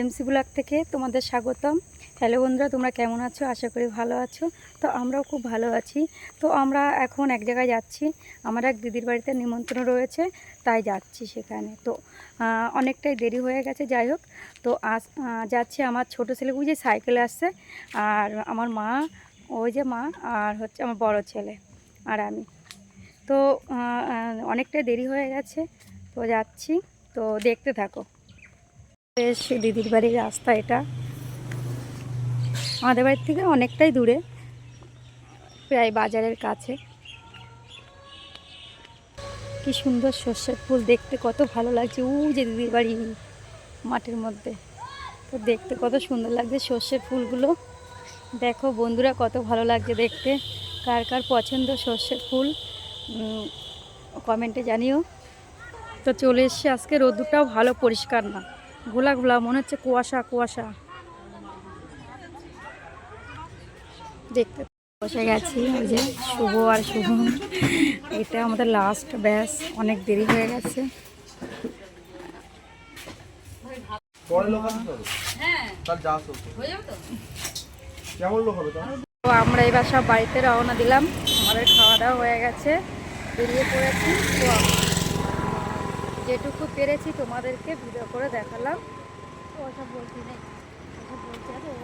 MC blog থেকে তোমাদের স্বাগতম। হ্যালো বন্ধুরা, তোমরা কেমন আছো? আশা করি ভালো আছো। তো আমরাও খুব ভালো আছি। তো আমরা এখন এক জায়গায় যাচ্ছি। আমার এক দিদির বাড়িতে নিমন্ত্রণ রয়েছে, তাই যাচ্ছি সেখানে। তো অনেকটাই দেরি হয়ে গেছে, যাই হোক। তো আস যাচ্ছি আমার ছোটো ছেলে বুঝে সাইকেলে আসছে, আর আমার মা, ওই যে মা, আর হচ্ছে আমার বড় ছেলে আর আমি। তো অনেকটাই দেরি হয়ে গেছে। তো যাচ্ছি। তো দেখতে থাকো। বেশ, দিদির বাড়ির রাস্তা এটা। আমাদের বাড়ির থেকে অনেকটাই দূরে, প্রায় বাজারের কাছে। কি সুন্দর সর্ষের ফুল দেখতে, কত ভালো লাগছে। উ, যে দিদির বাড়ি মাঠের মধ্যে। তো দেখতে কত সুন্দর লাগছে সর্ষের ফুলগুলো। দেখো বন্ধুরা, কত ভালো লাগছে দেখতে। কার কার পছন্দ সর্ষের ফুল কমেন্টে জানিও। তো চলে এসছে আজকে, রোদ্দুরটাও ভালো, পরিষ্কার না। ঘোলা ঘোলা মনে হচ্ছে কুয়াশা কুয়াশা। দেখতে বসে গেছি ওই যে শুভ আর শুভ। এটা আমাদের লাস্ট ব্যাস অনেক দেরি হয়ে গেছে। তো আমরা এবার সব বাড়িতে রওনা দিলাম। আমাদের খাওয়া দাওয়া হয়ে গেছে বেরিয়ে পড়েছি। তো যেটুকু পেরেছি তোমাদেরকে ভিডিও করে দেখালাম। ওসব বলছি নেই ওসব বলছি ওরা